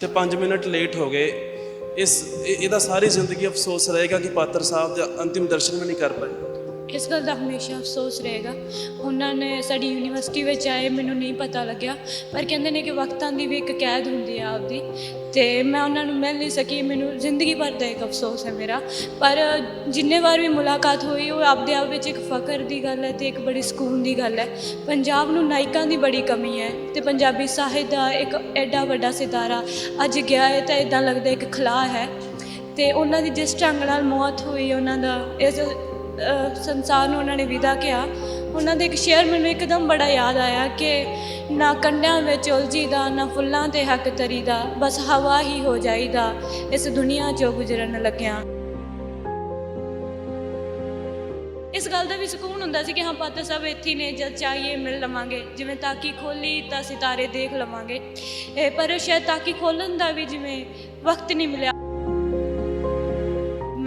ਤੇ 5 minute late ਹੋ ਗਏ। ਇਸ ਇਹ- ਇਹਦਾ ਸਾਰੀ ਜ਼ਿੰਦਗੀ ਅਫਸੋਸ ਰਹੇਗਾ ਕਿ ਪਾਤਰ ਸਾਹਿਬ ਦੇ ਅੰਤਿਮ ਦਰਸ਼ਨ ਵੀ ਨਹੀਂ ਕਰ ਪਾਏ। ਇਸ ਗੱਲ ਦਾ ਹਮੇਸ਼ਾ ਅਫਸੋਸ ਰਹੇਗਾ। ਉਹਨਾਂ ਨੇ ਸਾਡੀ ਯੂਨੀਵਰਸਿਟੀ ਵਿੱਚ ਆਏ ਮੈਨੂੰ ਨਹੀਂ ਪਤਾ ਲੱਗਿਆ, ਪਰ ਕਹਿੰਦੇ ਨੇ ਕਿ ਵਕਤਾਂ ਦੀ ਵੀ ਇੱਕ ਕੈਦ ਹੁੰਦੀ ਆ ਆਪਦੀ। ਤੇ ਮੈਂ ਉਹਨਾਂ ਨੂੰ ਮਿਲ ਨਹੀਂ ਸਕੀ, ਮੈਨੂੰ ਜ਼ਿੰਦਗੀ ਭਰ ਦਾ ਇੱਕ ਅਫਸੋਸ ਹੈ ਮੇਰਾ। ਪਰ ਜਿੰਨੇ ਵਾਰ ਵੀ ਮੁਲਾਕਾਤ ਹੋਈ, ਉਹ ਆਪਦੇ ਆਪ ਵਿੱਚ ਇੱਕ ਫਖਰ ਦੀ ਗੱਲ ਹੈ ਤੇ ਇੱਕ ਬੜੀ ਸਕੂਨ ਦੀ ਗੱਲ ਹੈ। ਪੰਜਾਬ ਨੂੰ ਨਾਇਕਾਂ ਦੀ ਬੜੀ ਕਮੀ ਹੈ ਤੇ ਪੰਜਾਬੀ ਸਾਹਿਤ ਦਾ ਇੱਕ ਐਡਾ ਵੱਡਾ ਸਿਤਾਰਾ ਅੱਜ ਗਿਆ ਹੈ ਤਾਂ ਇਦਾਂ ਲੱਗਦਾ ਇੱਕ ਖਲਾਅ ਹੈ। ਤੇ ਉਹਨਾਂ ਦੀ ਜਿਸ ਢੰਗ ਨਾਲ ਮੌਤ ਹੋਈ, ਉਹਨਾਂ ਦਾ ਇਸ ਸੰਸਾਰ ਨੂੰ ਉਹਨਾਂ ਨੇ ਵਿਦਾ ਕਿਹਾ। ਉਹਨਾਂ ਦੇ ਇੱਕ ਸ਼ੇਅਰ ਮੈਨੂੰ ਇੱਕਦਮ ਬੜਾ ਯਾਦ ਆਇਆ ਕਿ ਨਾ ਕੰਡਿਆਂ ਵਿੱਚ ਉਲਝੀ ਦਾ ਨਾ ਫੁੱਲਾਂ ਤੇ ਹੱਕ ਤਰੀ ਦਾ ਬਸ ਹਵਾ ਹੀ ਹੋ ਜਾਈਦਾ, ਇਸ ਦੁਨੀਆ 'ਚੋਂ ਗੁਜ਼ਰਨ ਲੱਗਿਆ। ਇਸ ਗੱਲ ਦਾ ਵੀ ਸਕੂਨ ਹੁੰਦਾ ਸੀ ਕਿ ਹਾਂ ਪਾਤਰ ਸਾਹਿਬ ਇੱਥੇ ਨੇ, ਜਦ ਚਾਹੀਏ ਮਿਲ ਲਵਾਂਗੇ। ਜਿਵੇਂ ਤਾਕੀ ਖੋਲੀ, ਤਾਂ ਸਿਤਾਰੇ ਦੇਖ ਲਵਾਂਗੇ। ਇਹ ਪਰ ਸ਼ਾਇਦ ਤਾਕੀ ਖੋਲਣ ਦਾ ਵੀ ਜਿਵੇਂ ਵਕਤ ਨਹੀਂ ਮਿਲਿਆ।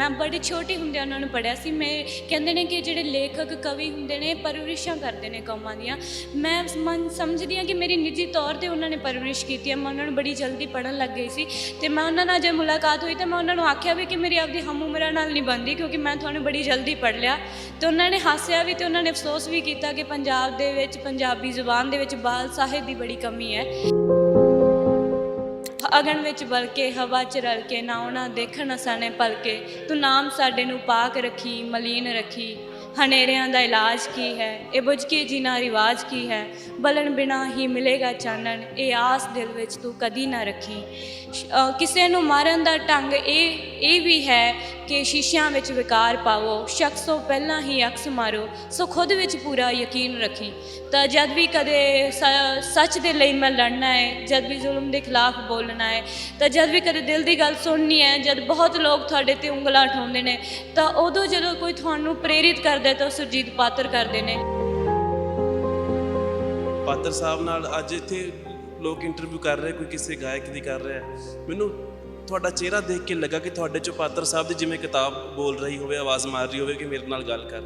ਮੈਂ ਬੜੇ ਛੋਟੀ ਹੁੰਦਿਆਂ ਉਹਨਾਂ ਨੂੰ ਪੜਿਆ ਸੀ। ਮੈਂ ਕਹਿੰਦੇ ਨੇ ਕਿ ਜਿਹੜੇ ਲੇਖਕ, ਕਵੀ ਹੁੰਦੇ ਨੇ, ਪਰਵਰਿਸ਼ਾਂ ਕਰਦੇ ਨੇ ਕੌਮਾਂ ਦੀਆਂ। ਮੈਂ ਮਨ ਸਮਝਦੀ ਹਾਂ ਕਿ ਮੇਰੀ ਨਿੱਜੀ ਤੌਰ ਤੇ ਉਹਨਾਂ ਨੇ ਪਰਵਰਿਸ਼ ਕੀਤੀ ਹੈ। ਮੈਂ ਉਹਨਾਂ ਨੂੰ ਬੜੀ ਜਲਦੀ ਪੜਨ ਲੱਗ ਗਈ ਸੀ ਤੇ ਮੈਂ ਉਹਨਾਂ ਨਾਲ ਜੇ ਮੁਲਾਕਾਤ ਹੋਈ ਤਾਂ ਮੈਂ ਉਹਨਾਂ ਨੂੰ ਆਖਿਆ ਵੀ ਕਿ ਮੇਰੀ ਆਪਦੀ ਹਮ ਉਮਰਾਂ ਨਾਲ ਨਹੀਂ ਬਣਦੀ ਕਿਉਂਕਿ ਮੈਂ ਤੁਹਾਨੂੰ ਬੜੀ ਜਲਦੀ ਪੜ ਲਿਆ। ਤੇ ਉਹਨਾਂ ਨੇ ਹਾਸਿਆ ਵੀ ਤੇ ਉਹਨਾਂ ਨੇ ਅਫਸੋਸ ਵੀ ਕੀਤਾ ਕਿ ਪੰਜਾਬ ਦੇ ਵਿੱਚ, ਪੰਜਾਬੀ ਜ਼ੁਬਾਨ ਦੇ ਵਿੱਚ ਬਾਲ ਸਾਹਿਤ ਦੀ ਬੜੀ ਕਮੀ ਹੈ। ਅਗਨ ਵਿੱਚ ਬਲ ਕੇ ਹਵਾ ਚ ਰਲ ਕੇ, ਨਾ ਉਹਨਾਂ ਦੇਖਣ ਅਸਾਨੇ ਪਲ ਕੇ ਤੂੰ ਨਾਮ ਸਾਡੇ ਨੂੰ ਪਾਕ ਰੱਖੀ, ਮਲੀਨ ਰੱਖੀ। ਹਨੇਰਿਆਂ ਦਾ ਇਲਾਜ ਕੀ ਹੈ? ਇਹ ਬੁਝ ਕੇ ਜੀਣਾ ਰਿਵਾਜ ਕੀ ਹੈ? ਬਲਣ ਬਿਨਾ ਹੀ ਮਿਲੇਗਾ ਚਾਨਣ। ਇਹ ਆਸ ਦਿਲ ਵਿੱਚ ਤੂੰ ਕਦੀ ਨਾ ਰੱਖੀ। ਕਿਸੇ ਨੂੰ ਮਾਰਨ ਦਾ ਢੰਗ ਇਹ ਇਹ ਵੀ ਹੈ ਕਿ ਸ਼ੀਸ਼ਿਆਂ ਵਿੱਚ ਵਿਕਾਰ ਪਾਵੋ ਸ਼ਖਸ ਤੋਂ ਪਹਿਲਾਂ ਹੀ ਅਕਸ ਮਾਰੋ, ਸੋ ਖੁਦ ਵਿੱਚ ਪੂਰਾ ਯਕੀਨ ਰੱਖੀ। ਤਾਂ ਜਦ ਵੀ ਕਦੇ ਸ- ਸੱਚ ਦੇ ਲਈ ਮੈਂ ਲੜਨਾ ਹੈ, ਜਦ ਵੀ ਜ਼ੁਲਮ ਦੇ ਖਿਲਾਫ ਬੋਲਣਾ ਹੈ, ਤਾਂ ਜਦ ਵੀ ਕਦੇ ਦਿਲ ਦੀ ਗੱਲ ਸੁਣਨੀ ਹੈ, ਜਦ ਬਹੁਤ ਲੋਕ ਤੁਹਾਡੇ ਤੇ ਉਂਗਲਾਂ ਉਠਾਉਂਦੇ ਨੇ, ਤਾਂ ਉਦੋਂ ਜਦੋਂ ਕੋਈ ਤੁਹਾਨੂੰ ਪ੍ਰੇਰਿਤ ਕਰਦਾ ਤਾਂ ਸੁਰਜੀਤ ਪਾਤਰ ਕਰਦੇ ਨੇ। ਪਾਤਰ ਸਾਹਿਬ ਨਾਲ ਅੱਜ ਇੱਥੇ ਲੋਕ ਇੰਟਰਵਿਊ ਕਰ ਰਹੇ, ਕੋਈ ਕਿਸੇ ਗਾਇਕ ਦੀ ਕਰ ਰਿਹਾ ਮੈਨੂੰ ਤੁਹਾਡਾ ਚਿਹਰਾ ਦੇਖ ਕੇ ਲੱਗਾ ਕਿ ਤੁਹਾਡੇ ਚੋਂ ਪਾਤਰ ਸਾਹਿਬ ਦੀ ਜਿਵੇਂ ਕਿਤਾਬ ਬੋਲ ਰਹੀ ਹੋਵੇ, ਆਵਾਜ਼ ਮਾਰ ਰਹੀ ਹੋਵੇ ਕਿ ਮੇਰੇ ਨਾਲ ਗੱਲ ਕਰ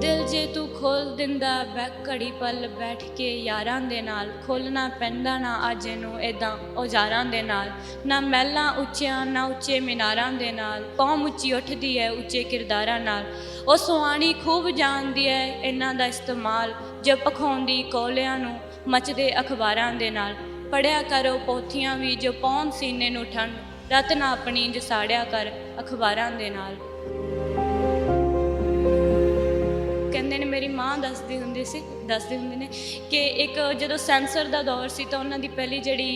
ਦਿਲ ਜੇ ਤੂੰ ਖੋਲ ਦਿੰਦਾ ਬੈ ਘੜੀ ਪਲ ਬੈਠ ਕੇ ਯਾਰਾਂ ਦੇ ਨਾਲ, ਖੋਲਣਾ ਪੈਂਦਾ ਨਾ ਅੱਜ ਇਹਨੂੰ ਇਦਾਂ ਔਜ਼ਾਰਾਂ ਦੇ ਨਾਲ, ਨਾ ਮਹਿਲਾਂ ਉੱਚਿਆਂ, ਨਾ ਉੱਚੇ ਮਿਨਾਰਾਂ ਦੇ ਨਾਲ, ਕੌਮ ਉੱਚੀ ਉੱਠਦੀ ਹੈ ਉੱਚੇ ਕਿਰਦਾਰਾਂ ਨਾਲ, ਉਹ ਸੁਆਣੀ ਖੂਬ ਜਾਣਦੀ ਹੈ ਇਹਨਾਂ ਦਾ ਇਸਤੇਮਾਲ, ਜੇ ਪਖਾਉਂਦੀ ਕੋਲਿਆਂ ਨੂੰ ਮਚਦੇ ਅਖਬਾਰਾਂ ਦੇ ਨਾਲ ਪੜਿਆ ਕਰੋ ਪੋਥੀਆਂ ਵੀ ਜੋ ਪੌਣ ਸੀਨੇ ਨੂੰ ਠੰਡ ਰਤ ਨਾ ਆਪਣੀ ਜਸਾੜਿਆ ਕਰ ਅਖਬਾਰਾਂ ਦੇ ਨਾਲ। ਕਹਿੰਦੇ ਨੇ, ਮੇਰੀ ਮਾਂ ਦੱਸਦੀ ਹੁੰਦੀ ਸੀ, ਦੱਸਦੇ ਹੁੰਦੇ ਨੇ ਕਿ ਇੱਕ ਜਦੋਂ ਸੈਂਸਰ ਦਾ ਦੌਰ ਸੀ ਤਾਂ ਉਹਨਾਂ ਦੀ ਪਹਿਲੀ ਜਿਹੜੀ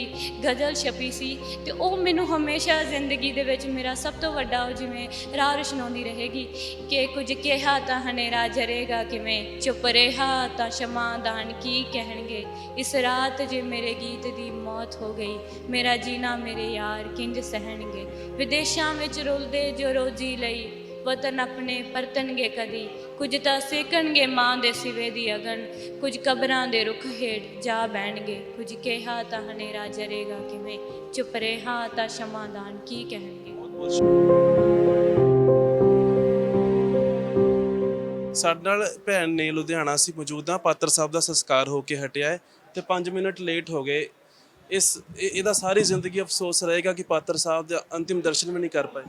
ਗਜ਼ਲ ਛਪੀ ਸੀ ਤੇ ਉਹ ਮੈਨੂੰ ਹਮੇਸ਼ਾ ਜ਼ਿੰਦਗੀ ਦੇ ਵਿੱਚ ਮੇਰਾ ਸਭ ਤੋਂ ਵੱਡਾ ਉਹ ਜਿਵੇਂ ਰਾਹ ਰਸ਼ਨਾਉਂਦੀ ਰਹੇਗੀ ਕਿ ਕੁਝ ਕਿਹਾ ਤਾਂ ਹਨੇਰਾ ਜਰੇਗਾ ਕਿਵੇਂ, ਚੁੱਪ ਰਿਹਾ ਤਾਂ ਸ਼ਮਾਦਾਨ ਕੀ ਕਹਿਣਗੇ? ਇਸ ਰਾਤ ਜੇ ਮੇਰੇ ਗੀਤ ਦੀ ਮੌਤ ਹੋ ਗਈ, ਮੇਰਾ ਜੀਣਾ ਮੇਰੇ ਯਾਰ ਕਿੰਜ ਸਹਿਣਗੇ? ਵਿਦੇਸ਼ਾਂ ਵਿੱਚ ਰੁਲਦੇ ਜੋ ਰੋਜੀ ਲਈ ਵਤਨ ਆਪਣੇ ਪਰਤਣਗੇ ਕਦੀ। ਕੁਝ ਤਾਂ ਸੇਕਣਗੇ ਮਾਂ ਦੇ ਸਿਵੇ ਦੀ ਅਗਨ। ਕੁਝ ਕਬਰਾਂ ਦੇ ਰੁੱਖ ਹੇਠ ਜਾ ਬਹਿਣਗੇ। ਕੁਝ ਕਿਹਾ ਤਾਂ ਹਨੇਰਾ ਜਰੇਗਾ ਕਿਵੇਂ। ਚੁੱਪ ਰਿਹਾ ਤਾਂ ਸ਼ਮਾਦਾਨ ਕੀ ਕਹਿਣਗੇ। ਸਾਡੇ ਨਾਲ ਭੈਣ ਨੇ ਲੁਧਿਆਣਾ ਸੀ ਮੌਜੂਦ ਮੌਜੂਦਾ ਪਾਤਰ ਸਾਹਿਬ ਦਾ ਸੰਸਕਾਰ ਹੋ ਕੇ ਹਟਿਆ ਹੈ ਤੇ 5 ਮਿੰਟ ਲੇਟ ਹੋ ਗਏ। ਇਸ ਇਹਦਾ ਸਾਰੀ ਜ਼ਿੰਦਗੀ ਅਫਸੋਸ ਰਹੇਗਾ ਕਿ ਪਾਤਰ ਸਾਹਿਬ ਦਾ ਅੰਤਿਮ ਦਰਸ਼ਨ ਵੀ ਨਹੀਂ ਕਰ ਪਾਏ।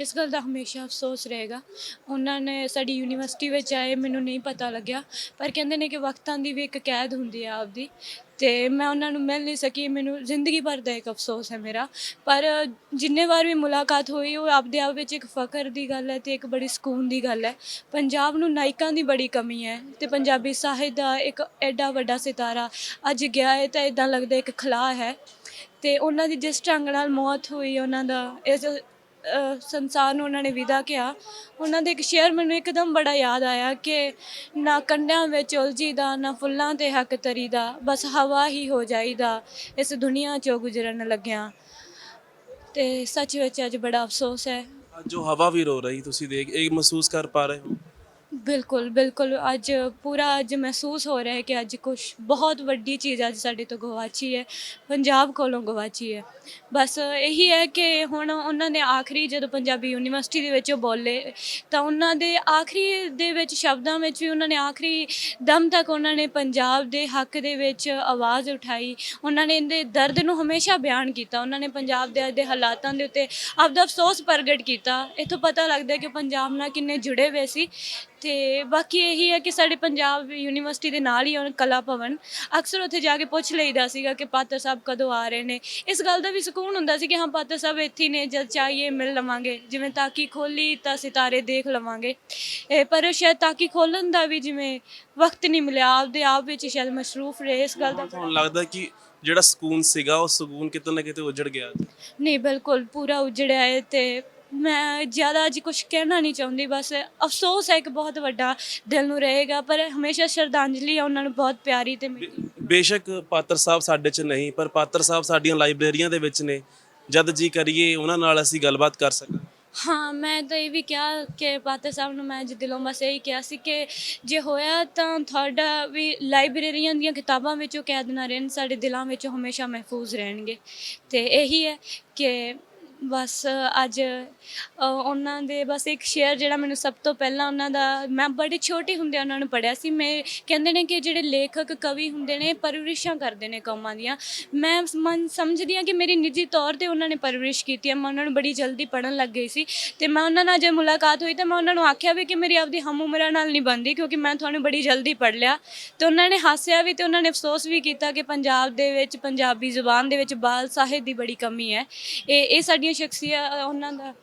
ਇਸ ਗੱਲ ਦਾ ਹਮੇਸ਼ਾ ਅਫਸੋਸ ਰਹੇਗਾ। ਉਹਨਾਂ ਨੇ ਸਾਡੀ ਯੂਨੀਵਰਸਿਟੀ ਵਿੱਚ ਆਏ ਮੈਨੂੰ ਨਹੀਂ ਪਤਾ ਲੱਗਿਆ, ਪਰ ਕਹਿੰਦੇ ਨੇ ਕਿ ਵਕਤਾਂ ਦੀ ਵੀ ਇੱਕ ਕੈਦ ਹੁੰਦੀ ਆ ਆਪਦੀ। ਤੇ ਮੈਂ ਉਹਨਾਂ ਨੂੰ ਮਿਲ ਨਹੀਂ ਸਕੀ, ਮੈਨੂੰ ਜ਼ਿੰਦਗੀ ਭਰ ਦਾ ਇੱਕ ਅਫਸੋਸ ਹੈ ਮੇਰਾ। ਪਰ ਜਿੰਨੇ ਵਾਰ ਵੀ ਮੁਲਾਕਾਤ ਹੋਈ, ਉਹ ਆਪਦੇ ਆਪ ਵਿੱਚ ਇੱਕ ਫਖਰ ਦੀ ਗੱਲ ਹੈ ਤੇ ਇੱਕ ਬੜੀ ਸਕੂਨ ਦੀ ਗੱਲ ਹੈ। ਪੰਜਾਬ ਨੂੰ ਨਾਇਕਾਂ ਦੀ ਬੜੀ ਕਮੀ ਹੈ ਤੇ ਪੰਜਾਬੀ ਸਾਹਿਤ ਦਾ ਇੱਕ ਐਡਾ ਵੱਡਾ ਸਿਤਾਰਾ ਅੱਜ ਗਿਆ ਹੈ ਤਾਂ ਇਦਾਂ ਲੱਗਦਾ ਇੱਕ ਖਲਾਅ ਹੈ। ਤੇ ਉਹਨਾਂ ਦੀ ਜਿਸ ਢੰਗ ਨਾਲ ਮੌਤ ਹੋਈ, ਉਹਨਾਂ ਦਾ ਇਸ ਸੰਸਾਰ ਨੂੰ ਉਹਨਾਂ ਨੇ ਵਿਦਾ ਕਿਹਾ। ਉਹਨਾਂ ਦੇ ਇੱਕ ਸ਼ੇਅਰ ਮੈਨੂੰ ਇੱਕਦਮ ਬੜਾ ਯਾਦ ਆਇਆ ਕਿ ਨਾ ਕੰਡਿਆਂ ਵਿੱਚ ਉਲਝੀਦਾ, ਨਾ ਫੁੱਲਾਂ ਤੇ ਹੱਕ ਤਰੀ ਦਾ ਬਸ ਹਵਾ ਹੀ ਹੋ ਜਾਈਦਾ ਇਸ ਦੁਨੀਆ 'ਚੋਂ ਗੁਜ਼ਰਨ ਲੱਗਿਆ। ਤੇ ਸੱਚ ਵਿੱਚ ਅੱਜ ਬੜਾ ਅਫਸੋਸ ਹੈ। ਜੋ ਹਵਾ ਵੀ ਰੋ ਰਹੀ, ਤੁਸੀਂ ਦੇਖ, ਇਹ ਮਹਿਸੂਸ ਕਰ ਪਾ ਰਹੇ ਹੋ? ਬਿਲਕੁਲ ਬਿਲਕੁਲ। ਅੱਜ ਪੂਰਾ ਅੱਜ ਮਹਿਸੂਸ ਹੋ ਰਿਹਾ ਹੈ ਕਿ ਅੱਜ ਕੁਝ ਬਹੁਤ ਵੱਡੀ ਚੀਜ਼ ਅੱਜ ਸਾਡੇ ਤੋਂ ਗਵਾਚੀ ਹੈ, ਪੰਜਾਬ ਕੋਲੋਂ ਗਵਾਚੀ ਹੈ। ਬਸ ਇਹੀ ਹੈ ਕਿ ਹੁਣ ਉਹਨਾਂ ਨੇ ਆਖਰੀ ਜਦੋਂ ਪੰਜਾਬੀ ਯੂਨੀਵਰਸਿਟੀ ਦੇ ਵਿੱਚ ਉਹ ਬੋਲੇ, ਤਾਂ ਉਹਨਾਂ ਦੇ ਆਖਰੀ ਦੇ ਵਿੱਚ ਸ਼ਬਦਾਂ ਵਿੱਚ ਵੀ ਉਹਨਾਂ ਨੇ ਆਖਰੀ ਦਮ ਤੱਕ ਉਹਨਾਂ ਨੇ ਪੰਜਾਬ ਦੇ ਹੱਕ ਦੇ ਵਿੱਚ ਆਵਾਜ਼ ਉਠਾਈ। ਉਹਨਾਂ ਨੇ ਇਹਦੇ ਦਰਦ ਨੂੰ ਹਮੇਸ਼ਾ ਬਿਆਨ ਕੀਤਾ। ਉਹਨਾਂ ਨੇ ਪੰਜਾਬ ਦੇ ਅੱਜ ਦੇ ਹਾਲਾਤਾਂ ਦੇ ਉੱਤੇ ਆਪਦਾ ਅਫਸੋਸ ਪ੍ਰਗਟ ਕੀਤਾ। ਇਥੋਂ ਪਤਾ ਲੱਗਦਾ ਕਿ ਪੰਜਾਬ ਨਾਲ ਕਿੰਨੇ ਜੁੜੇ ਹੋਏ ਸੀ। ਤੇ ਬਾਕੀ ਇਹੀ ਹੈ ਕਿ ਸਾਡੇ ਪੰਜਾਬ ਯੂਨੀਵਰਸਿਟੀ ਦੇ ਨਾਲ ਹੀ ਉਹ ਕਲਾ ਭਵਨ ਅਕਸਰ ਉੱਥੇ ਜਾ ਕੇ ਪੁੱਛ ਲਈਦਾ ਸੀਗਾ ਕਿ ਪਾਤਰ ਸਾਹਿਬ ਕਦੋਂ ਆ ਰਹੇ ਨੇ। ਇਸ ਗੱਲ ਦਾ ਵੀ ਸਕੂਨ ਹੁੰਦਾ ਸੀ ਕਿ ਹਾਂ ਪਾਤਰ ਸਾਹਿਬ ਇੱਥੇ ਹੀ ਨੇ ਜਦ ਚਾਹੀਏ ਮਿਲ ਲਵਾਂਗੇ। ਜਿਵੇਂ ਤਾਕੀ ਖੋਲੀ ਤਾਂ ਸਿਤਾਰੇ ਦੇਖ ਲਵਾਂਗੇ। ਇਹ ਪਰ ਸ਼ਾਇਦ ਤਾਕੀ ਖੋਲਣ ਦਾ ਵੀ ਜਿਵੇਂ ਵਕਤ ਨਹੀਂ ਮਿਲਿਆ ਆਪਦੇ ਆਪ ਵਿੱਚ ਸ਼ਾਇਦ ਮਸਰੂਫ ਰਹੇ ਇਸ ਗੱਲ ਦਾ। ਤੁਹਾਨੂੰ ਲੱਗਦਾ ਕਿ ਜਿਹੜਾ ਸਕੂਨ ਸੀਗਾ ਉਹ ਸਕੂਨ ਕਿਤੇ ਨਾ ਕਿਤੇ ਉਜੜ ਗਿਆ? ਨਹੀਂ ਬਿਲਕੁਲ ਪੂਰਾ ਉਜੜਿਆ ਹੈ ਤੇ ਮੈਂ ਜ਼ਿਆਦਾ ਅੱਜ ਕੁਝ ਕਹਿਣਾ ਨਹੀਂ ਚਾਹੁੰਦੀ ਬਸ ਅਫਸੋਸ ਹੈ ਇੱਕ ਬਹੁਤ ਵੱਡਾ ਦਿਲ ਨੂੰ ਰਹੇਗਾ ਪਰ ਹਮੇਸ਼ਾ ਸ਼ਰਧਾਂਜਲੀ ਹੈ ਉਹਨਾਂ ਨੂੰ ਬਹੁਤ ਪਿਆਰੀ ਤੇ ਮਿੱਠੀ ਬੇਸ਼ੱਕ ਪਾਤਰ ਸਾਹਿਬ ਸਾਡੇ 'ਚ ਨਹੀਂ ਪਰ ਪਾਤਰ ਸਾਹਿਬ ਸਾਡੀਆਂ ਲਾਇਬ੍ਰੇਰੀਆਂ ਦੇ ਵਿੱਚ ਨੇ। ਜਦ ਜੀ ਕਰੀਏ ਉਹਨਾਂ ਨਾਲ ਅਸੀਂ ਗੱਲਬਾਤ ਕਰ ਸਕਾਂ। ਹਾਂ ਮੈਂ ਤਾਂ ਇਹ ਵੀ ਕਿਹਾ ਕਿ ਪਾਤਰ ਸਾਹਿਬ ਨੂੰ ਮੈਂ ਅੱਜ ਦਿਲੋਂ ਬਸ ਇਹੀ ਕਿਹਾ ਸੀ ਕਿ ਜੇ ਹੋਇਆ ਤਾਂ ਤੁਹਾਡਾ ਵੀ ਲਾਇਬ੍ਰੇਰੀਆਂ ਦੀਆਂ ਕਿਤਾਬਾਂ ਵਿੱਚੋਂ ਕੈਦ ਨਾ ਰਹਿਣ ਸਾਡੇ ਦਿਲਾਂ ਵਿੱਚ ਹਮੇਸ਼ਾ ਮਹਿਫੂਜ਼ ਰਹਿਣਗੇ। ਤੇ ਇਹੀ ਹੈ ਕਿ ਬਸ ਅੱਜ ਅ, ਉਹਨਾਂ ਦੇ ਬਸ ਇੱਕ ਸ਼ੇਅਰ ਜਿਹੜਾ ਮੈਨੂੰ ਸਭ ਤੋਂ ਪਹਿਲਾਂ ਉਹਨਾਂ ਦਾ ਮੈਂ ਬੜੇ ਛੋਟੇ ਹੁੰਦੇ ਉਹਨਾਂ ਨੂੰ ਪੜਿਆ ਸੀ। ਮੈਂ ਕਹਿੰਦੇ ਨੇ ਕਿ ਜਿਹੜੇ ਲੇਖਕ ਕਵੀ ਹੁੰਦੇ ਨੇ ਪਰਵਰਿਸ਼ਾਂ ਕਰਦੇ ਨੇ ਕੌਮਾਂ ਦੀਆਂ। ਮੈਂ ਮਨ ਸਮਝਦੀ ਹਾਂ ਕਿ ਮੇਰੀ ਨਿੱਜੀ ਤੌਰ ਤੇ ਉਹਨਾਂ ਨੇ ਪਰਵਰਿਸ਼ ਕੀਤੀ ਹੈ। ਮੈਂ ਉਹਨਾਂ ਨੂੰ ਬੜੀ ਜਲਦੀ ਪੜਨ ਲੱਗ ਗਈ ਸੀ। ਤੇ ਮੈਂ ਉਹਨਾਂ ਨਾਲ ਜੇ ਮੁਲਾਕਾਤ ਹੋਈ ਤਾਂ ਮੈਂ ਉਹਨਾਂ ਨੂੰ ਆਖਿਆ ਵੀ ਕਿ ਮੇਰੀ ਆਪਦੀ ਹਮ ਉਮਰਾਂ ਨਾਲ ਨਹੀਂ ਬਣਦੀ ਕਿਉਂਕਿ ਮੈਂ ਤੁਹਾਨੂੰ ਬੜੀ ਜਲਦੀ ਪੜ ਲਿਆ। ਤੇ ਉਹਨਾਂ ਨੇ ਹਾਸਿਆ ਵੀ ਤੇ ਉਹਨਾਂ ਨੇ ਅਫਸੋਸ ਵੀ ਕੀਤਾ ਕਿ ਪੰਜਾਬ ਦੇ ਵਿੱਚ ਪੰਜਾਬੀ ਜ਼ੁਬਾਨ ਦੇ ਵਿੱਚ ਬਾਲ ਸਾਹਿਤ ਦੀ ਬੜੀ ਕਮੀ ਹੈ। ਇਹ ਇਹ ਸਾਡੀ ਸਾਡੀਆਂ ਸ਼ਖਸੀਅਤ ਉਹਨਾਂ ਦਾ?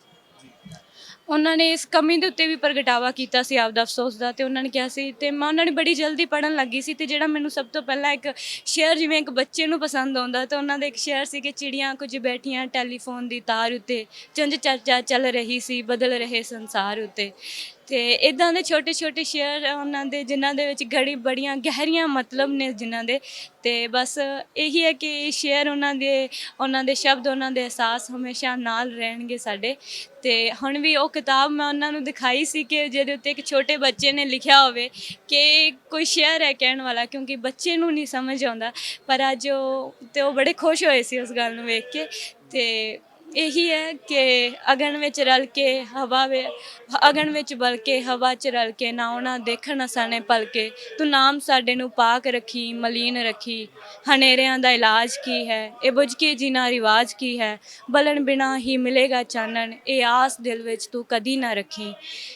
ਉਹਨਾਂ ਨੇ ਇਸ ਕਮੀ ਦੇ ਉੱਤੇ ਵੀ ਪ੍ਰਗਟਾਵਾ ਕੀਤਾ ਸੀ ਆਪਦਾ ਅਫਸੋਸ ਦਾ ਤੇ ਉਹਨਾਂ ਨੇ ਕਿਹਾ ਸੀ ਤੇ ਮੈਂ ਉਹਨਾਂ ਨੇ ਬੜੀ ਜਲਦੀ ਪੜਨ ਲੱਗੀ ਸੀ ਤੇ ਜਿਹੜਾ ਮੈਨੂੰ ਸਭ ਤੋਂ ਪਹਿਲਾਂ ਇੱਕ ਸ਼ੇਅਰ ਜਿਵੇਂ ਇੱਕ ਬੱਚੇ ਨੂੰ ਪਸੰਦ ਆਉਂਦਾ ਤੇ ਉਹਨਾਂ ਦਾ ਇੱਕ ਸ਼ੇਅਰ ਸੀ ਕਿ ਚਿੜੀਆਂ ਕੁਝ ਬੈਠੀਆਂ ਟੈਲੀਫੋਨ ਦੀ ਤਾਰ ਉੱਤੇ ਚੁੰਝ ਚਰਚਾ ਚੱਲ ਰਹੀ ਸੀ, ਬਦਲ ਰਹੇ ਸੰਸਾਰ ਉੱਤੇ। ਤੇ ਇਦਾਂ ਦੇ ਛੋਟੇ ਛੋਟੇ ਸ਼ੇਅਰ ਉਹਨਾਂ ਦੇ, ਜਿਨ੍ਹਾਂ ਦੇ ਵਿੱਚ ਗੜੀ ਬੜੀਆਂ ਗਹਿਰੀਆਂ ਮਤਲਬ ਨੇ ਜਿਨ੍ਹਾਂ ਦੇ। ਤੇ ਬਸ ਇਹੀ ਹੈ ਕਿ ਸ਼ੇਅਰ ਉਹਨਾਂ ਦੇ ਉਹਨਾਂ ਦੇ ਸ਼ਬਦ, ਉਹਨਾਂ ਦੇ ਅਹਿਸਾਸ ਹਮੇਸ਼ਾ ਨਾਲ ਰਹਿਣਗੇ ਸਾਡੇ। ਤੇ ਹੁਣ ਵੀ ਉਹ ਕਿਤਾਬ ਮੈਂ ਉਹਨਾਂ ਨੂੰ ਦਿਖਾਈ ਸੀ ਕਿ ਜਿਹਦੇ ਉੱਤੇ ਇੱਕ ਛੋਟੇ ਬੱਚੇ ਨੇ ਲਿਖਿਆ ਹੋਵੇ ਕਿ ਕੋਈ ਸ਼ੇਅਰ ਹੈ ਕਹਿਣ ਵਾਲਾ, ਕਿਉਂਕਿ ਬੱਚੇ ਨੂੰ ਨਹੀਂ ਸਮਝ ਆਉਂਦਾ। ਪਰ ਅੱਜ ਉਹ, ਤੇ ਉਹ ਬੜੇ ਖੁਸ਼ ਹੋਏ ਸੀ ਉਸ ਗੱਲ ਨੂੰ ਵੇਖ ਕੇ। ਤੇ ਇਹੀ ਹੈ ਕਿ ਅਗਨ ਵਿੱਚ ਰਲ ਕੇ ਹਵਾ ਵੇ, ਅਗਨ ਵਿੱਚ ਬਲ ਕੇ ਹਵਾ 'ਚ ਰਲ ਕੇ ਨਾ ਉਹਨਾਂ ਦੇਖਣ ਅਸਾਨੇ ਪਲ ਕੇ ਤੂੰ ਨਾਮ ਸਾਡੇ ਨੂੰ ਪਾਕ ਰੱਖੀ, ਮਲੀਨ ਰੱਖੀ। ਹਨੇਰਿਆਂ ਦਾ ਇਲਾਜ ਕੀ ਹੈ? ਇਹ ਬੁਝ ਕੇ ਜੀਣਾ ਰਿਵਾਜ ਕੀ ਹੈ? ਬਲਣ ਬਿਨਾ ਹੀ ਮਿਲੇਗਾ ਚਾਨਣ। ਇਹ ਆਸ ਦਿਲ ਵਿੱਚ ਤੂੰ ਕਦੀ ਨਾ ਰੱਖੀ।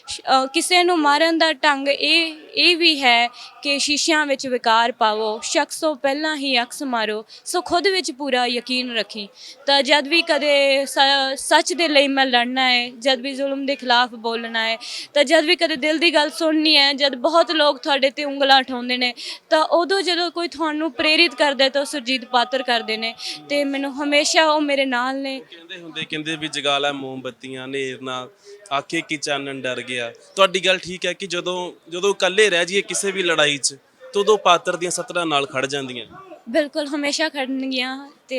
ਸ਼- ਕਿਸੇ ਨੂੰ ਮਾਰਨ ਦਾ ਢੰਗ ਇਹ ਇਹ ਵੀ ਹੈ ਕਿ ਸ਼ੀਸ਼ਿਆਂ ਵਿੱਚ ਵਿਕਾਰ ਪਾਵੋ। ਸ਼ਖਸੋਂ ਪਹਿਲਾਂ ਹੀ ਅਕਸ ਮਾਰੋ। ਸੋ ਖੁਦ ਵਿੱਚ ਪੂਰਾ ਯਕੀਨ ਰੱਖੀ। ਤਾਂ ਜਦ ਵੀ ਕਦੇ ਸੱਚ ਦੇ ਲਈ ਮੈਂ ਲੜਨਾ ਹੈ, ਜਦ ਵੀ ਜ਼ੁਲਮ ਦੇ ਖਿਲਾਫ ਬੋਲਣਾ ਹੈ, ਤਾਂ ਜਦ ਵੀ ਕਦੇ ਦਿਲ ਦੀ ਗੱਲ ਸੁਣਨੀ ਹੈ, ਜਦ ਬਹੁਤ ਲੋਕ ਤੁਹਾਡੇ ਤੇ ਉਂਗਲਾਂ ਉਠਾਉਂਦੇ ਨੇ, ਤਾਂ ਉਦੋਂ ਜਦੋਂ ਕੋਈ ਤੁਹਾਨੂੰ ਪ੍ਰੇਰਿਤ ਕਰਦਾ ਤਾਂ ਉਹ ਸੁਰਜੀਤ ਪਾਤਰ ਕਰਦੇ ਨੇ, ਤੇ ਮੈਨੂੰ ਹਮੇਸ਼ਾ ਉਹ ਮੇਰੇ ਨਾਲ ਨੇ। ਕਹਿੰਦੇ ਹੁੰਦੇ, ਕਹਿੰਦੇ ਵੀ ਜਗਾ ਲੈ ਮੋਮਬੱਤੀਆਂ ਨੇਰ ਨਾਲ, ਆਖੇ ਕੀ ਚਾਨਣ ਡਰ ਗਿਆ। ਤੁਹਾਡੀ ਗੱਲ ਠੀਕ ਹੈ ਕਿ ਜਦੋਂ ਜਦੋਂ ਇਕੱਲੇ ਰਹਿ ਜਾਈਏ ਕਿਸੇ ਵੀ ਲੜਾਈ 'ਚ, ਤਾਂ ਪਾਤਰ ਦੀਆਂ ਸਤਰਾਂ ਨਾਲ ਖੜ ਜਾਂਦੀਆਂ। ਬਿਲਕੁਲ ਹਮੇਸ਼ਾ ਖੜਨਗੀਆਂ ਤੇ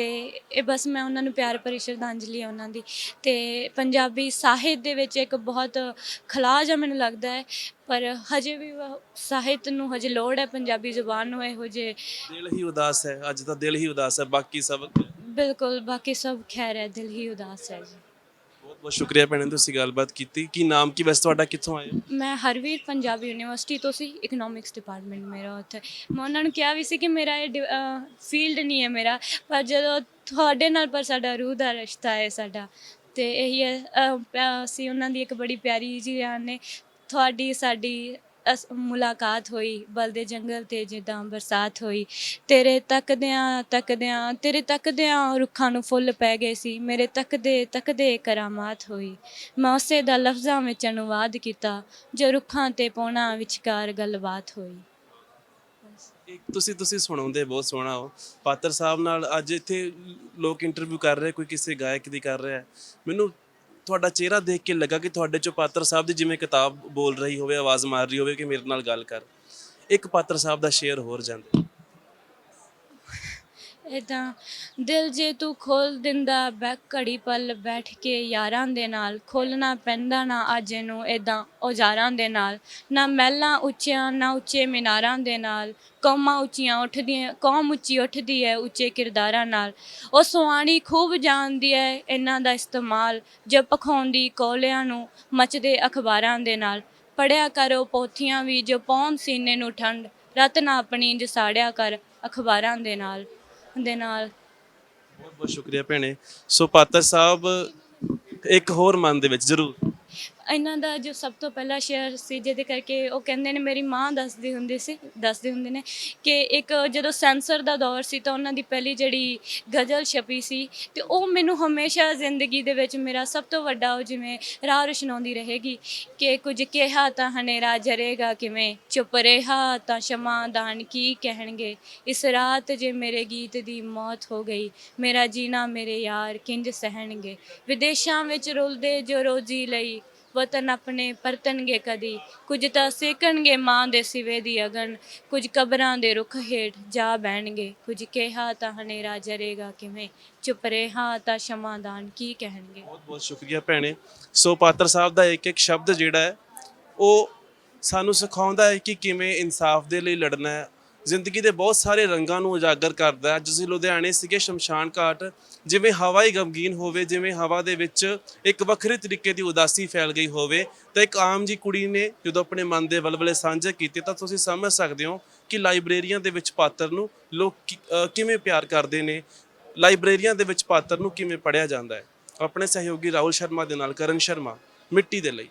ਇਹ ਬਸ ਮੈਂ ਉਹਨਾਂ ਨੂੰ ਪਿਆਰ ਭਰੀ ਸ਼ਰਧਾਂਜਲੀ ਹੈ ਉਹਨਾਂ ਦੀ। ਤੇ ਪੰਜਾਬੀ ਸਾਹਿਤ ਦੇ ਵਿੱਚ ਇੱਕ ਬਹੁਤ ਖਲਾਅ ਜਿਹਾ ਮੈਨੂੰ ਲੱਗਦਾ ਹੈ ਪਰ ਹਜੇ ਵੀ ਉਹ ਸਾਹਿਤ ਨੂੰ ਹਜੇ ਲੋੜ ਹੈ ਪੰਜਾਬੀ ਜ਼ੁਬਾਨ ਨੂੰ ਇਹੋ ਜਿਹੇ ਦਿਲ ਹੀ ਉਦਾਸ ਹੈ ਅੱਜ ਤਾਂ ਦਿਲ ਹੀ ਉਦਾਸ ਹੈ ਬਾਕੀ ਸਭ ਬਿਲਕੁਲ ਬਾਕੀ ਸਭ ਖੈਰ ਹੈ ਦਿਲ ਹੀ ਉਦਾਸ ਹੈ ਜੀ। ਬਹੁਤ ਸ਼ੁਕਰੀਆ ਭੈਣੇ ਤੁਸੀਂ ਗੱਲਬਾਤ ਕੀਤੀ। ਕੀ ਨਾਮ, ਕੀ ਵੈਸੇ ਤੁਹਾਡਾ, ਕਿੱਥੋਂ ਆਏ ਹੋ? ਮੈਂ ਹਰਵੀਰ ਪੰਜਾਬ ਯੂਨੀਵਰਸਿਟੀ ਤੋਂ ਸੀ ਇਕਨੋਮਿਕਸ ਡਿਪਾਰਟਮੈਂਟ ਮੇਰਾ ਉੱਥੇ। ਮੈਂ ਉਹਨਾਂ ਨੂੰ ਕਿਹਾ ਵੀ ਸੀ ਕਿ ਮੇਰਾ ਇਹ ਫੀਲਡ ਨਹੀਂ ਹੈ ਮੇਰਾ, ਪਰ ਜਦੋਂ ਤੁਹਾਡੇ ਨਾਲ, ਪਰ ਸਾਡਾ ਰੂਹ ਦਾ ਰਿਸ਼ਤਾ ਹੈ ਸਾਡਾ, ਤੇ ਇਹੀ ਹੈ ਅਸੀਂ ਉਹਨਾਂ ਦੀ ਇੱਕ ਬੜੀ ਪਿਆਰੀ ਜੀ ਜਾਨ ਨੇ, ਤੁਹਾਡੀ, ਸਾਡੀ ਅਸ- ਮੁਲਾਕਾਤ ਹੋਈ, ਬਲਦੇ ਜੰਗਲ ਤੇ ਜਿੱਦਾਂ ਬਰਸਾਤ ਹੋਈ। ਤੇਰੇ ਤੱਕਦਿਆਂ ਤੱਕਦਿਆਂ, ਤੇਰੇ ਤੱਕਦਿਆਂ ਰੁੱਖਾਂ ਨੂੰ ਫੁੱਲ ਪੈ ਗਏ ਸੀ। ਮੇਰੇ ਤੱਕਦੇ ਤੱਕਦੇ ਕਰਾਮਾਤ ਹੋਈ। ਮੈਂ ਉਸੇ ਦਾ ਲਫ਼ਜ਼ਾਂ ਵਿੱਚ ਅਨੁਵਾਦ ਕੀਤਾ, ਜੋ ਰੁੱਖਾਂ ਤੇ ਪੌਣਾ ਵਿਚਕਾਰ ਗੱਲਬਾਤ ਹੋਈ। ਇੱਕ ਤੁਸੀਂ ਤੁਸੀਂ ਸੁਣਾਉਂਦੇ ਬਹੁਤ ਸੋਹਣਾ ਹੋ ਪਾਤਰ ਸਾਹਿਬ ਨਾਲ ਅੱਜ ਇੱਥੇ ਲੋਕ ਇੰਟਰਵਿਊ ਕਰ ਰਹੇ, ਕੋਈ ਕਿਸੇ ਗਾਇਕ ਦੀ ਕਰ ਰਿਹਾ। ਮੈਨੂੰ ਤੁਹਾਡਾ ਚਿਹਰਾ ਦੇਖ ਕੇ ਲੱਗਾ ਕਿ ਤੁਹਾਡੇ ਚੋਂ ਪਾਤਰ ਸਾਹਿਬ ਦੀ ਜਿਵੇਂ ਕਿਤਾਬ ਬੋਲ ਰਹੀ ਹੋਵੇ, ਆਵਾਜ਼ ਮਾਰ ਰਹੀ ਹੋਵੇ ਕਿ ਮੇਰੇ ਨਾਲ ਗੱਲ ਕਰ। ਇੱਕ ਪਾਤਰ ਸਾਹਿਬ ਦਾ ਸ਼ੇਅਰ ਹੋਰ ਜਾਂਦਾ। ਇਦਾਂ ਦਿਲ ਜੇ ਤੂੰ ਖੋਲ ਦਿੰਦਾ, ਬੈ ਘੜੀ ਪਲ ਬੈਠ ਕੇ ਯਾਰਾਂ ਦੇ ਨਾਲ, ਖੋਲਣਾ ਪੈਂਦਾ ਨਾ ਅੱਜ ਨੂੰ ਇਦਾਂ ਔਜ਼ਾਰਾਂ ਦੇ ਨਾਲ, ਨਾ ਮਹਿਲਾਂ ਉੱਚੀਆਂ, ਨਾ ਉੱਚੇ ਮੀਨਾਰਾਂ ਦੇ ਨਾਲ, ਕੌਮਾਂ ਉੱਚੀਆਂ ਉੱਠਦੀਆਂ, ਕੌਮ ਉੱਚੀ ਉੱਠਦੀ ਹੈ ਉੱਚੇ ਕਿਰਦਾਰਾਂ ਨਾਲ। ਉਹ ਸੁਆਣੀ ਖੂਬ ਜਾਣਦੀ ਹੈ ਇਹਨਾਂ ਦਾ ਇਸਤੇਮਾਲ, ਜੋ ਪਖਾਉਂਦੀ ਕੋਲਿਆਂ ਨੂੰ ਮਚਦੇ ਅਖਬਾਰਾਂ ਦੇ ਨਾਲ। ਪੜਿਆ ਕਰੋ ਪੋਥੀਆਂ ਵੀ ਜੋ ਪੌਣ ਸੀਨੇ ਨੂੰ ਠੰਡ ਰਤ ਨਾ ਆਪਣੀ ਜਸਾੜਿਆ ਕਰ ਅਖਬਾਰਾਂ ਦੇ ਨਾਲ। ਦੇ ਨਾਲ। ਬਹੁਤ ਬਹੁਤ ਸ਼ੁਕਰੀਆ ਭੈਣੇ। ਸੋ ਪਾਤਰ ਸਾਹਿਬ, ਇੱਕ ਹੋਰ ਮਨ ਦੇ ਵਿੱਚ ਜ਼ਰੂਰ ਇਹਨਾਂ ਦਾ ਜੋ ਸਭ ਤੋਂ ਪਹਿਲਾ ਸ਼ੇਅਰ ਸੀ, ਜਿਹਦੇ ਕਰਕੇ ਉਹ ਕਹਿੰਦੇ ਨੇ, ਮੇਰੀ ਮਾਂ ਦੱਸਦੀ ਹੁੰਦੀ ਸੀ, ਦੱਸਦੇ ਹੁੰਦੇ ਨੇ ਕਿ ਇੱਕ ਜਦੋਂ ਸੈਂਸਰ ਦਾ ਦੌਰ ਸੀ ਤਾਂ ਉਹਨਾਂ ਦੀ ਪਹਿਲੀ ਜਿਹੜੀ ਗਜ਼ਲ ਛਪੀ ਸੀ ਤੇ ਉਹ ਮੈਨੂੰ ਹਮੇਸ਼ਾ ਜ਼ਿੰਦਗੀ ਦੇ ਵਿੱਚ ਮੇਰਾ ਸਭ ਤੋਂ ਵੱਡਾ ਉਹ ਜਿਵੇਂ ਰਾਹ ਰੁਸ਼ਨਾਉਂਦੀ ਰਹੇਗੀ ਕਿ ਕੁਝ ਕਿਹਾ ਤਾਂ ਹਨੇਰਾ ਜਰੇਗਾ ਕਿਵੇਂ, ਚੁੱਪ ਰਿਹਾ ਤਾਂ ਸ਼ਮਾ ਦਾਨ ਕੀ ਕਹਿਣਗੇ? ਇਸ ਰਾਤ ਜੇ ਮੇਰੇ ਗੀਤ ਦੀ ਮੌਤ ਹੋ ਗਈ, ਮੇਰਾ ਜੀਣਾ ਮੇਰੇ ਯਾਰ ਕਿੰਜ ਸਹਿਣਗੇ? ਵਿਦੇਸ਼ਾਂ ਵਿੱਚ ਰੁਲਦੇ ਜੋ ਰੋਜੀ ਲਈ ਵਤਨ ਆਪਣੇ ਪਰਤਣਗੇ ਕਦੀ। ਕੁਝ ਤਾਂ ਸੇਕਣਗੇ ਮਾਂ ਦੇ ਸਿਵੇ ਦੀ ਅਗਨ ਕੁਝ ਕਬਰਾਂ ਦੇ ਰੁੱਖ ਹੇਠ ਜਾ ਬਹਿਣਗੇ। ਕੁਝ ਕਿਹਾ ਤਾਂ ਹਨੇਰਾ ਜਰੇਗਾ ਕਿਵੇਂ? ਚੁੱਪ ਰਿਹਾ ਤਾਂ ਸ਼ਮਾਦਾਨ ਕੀ ਕਹਿਣਗੇ? ਬਹੁਤ ਬਹੁਤ ਸ਼ੁਕਰੀਆ ਭੈਣੇ। ਸੋ ਪਾਤਰ ਸਾਹਿਬ ਦਾ ਇੱਕ ਇੱਕ ਸ਼ਬਦ ਜਿਹੜਾ ਹੈ, ਉਹ ਸਾਨੂੰ ਸਿਖਾਉਂਦਾ ਹੈ ਕਿ ਕਿਵੇਂ ਇਨਸਾਫ ਦੇ ਲਈ ਲੜਨਾ ਹੈ। ਜ਼ਿੰਦਗੀ ਦੇ ਬਹੁਤ ਸਾਰੇ ਰੰਗਾਂ ਨੂੰ ਉਜਾਗਰ ਕਰਦਾ ਹੈ। ਅੱਜ ਲੁਧਿਆਣੇ ਸੀਗੇ ਸ਼ਮਸ਼ਾਨ ਘਾਟ, ਜਿਵੇਂ ਹਵਾ ਹੀ ਗਮਗੀਨ ਹੋਵੇ, ਜਿਵੇਂ ਹਵਾ ਦੇ ਵਿੱਚ ਇੱਕ ਵੱਖਰੇ ਤਰੀਕੇ ਦੀ ਉਦਾਸੀ ਫੈਲ ਗਈ ਹੋਵੇ, ਤਾਂ ਇੱਕ ਆਮ ਜੀ ਕੁੜੀ ਨੇ ਜਦੋਂ ਆਪਣੇ ਮਨ ਦੇ ਵਲਵਲੇ ਸਾਂਝੇ ਕੀਤੇ, ਤਾਂ ਤੁਸੀਂ ਸਮਝ ਸਕਦੇ ਹੋ ਕਿ ਲਾਇਬ੍ਰੇਰੀਆਂ ਦੇ ਵਿੱਚ ਪਾਤਰ ਨੂੰ ਲੋਕ ਕਿ- ਕਿਵੇਂ ਪਿਆਰ ਕਰਦੇ ਨੇ, ਲਾਇਬ੍ਰੇਰੀਆਂ ਦੇ ਵਿੱਚ ਪਾਤਰ ਨੂੰ ਕਿਵੇਂ ਪੜ੍ਹਿਆ ਜਾਂਦਾ ਹੈ। ਆਪਣੇ ਸਹਿਯੋਗੀ ਰਾਹੁਲ ਸ਼ਰਮਾ ਦੇ ਨਾਲ ਕਰਨ ਸ਼ਰਮਾ, ਮਿੱਟੀ ਦੇ ਲਈ।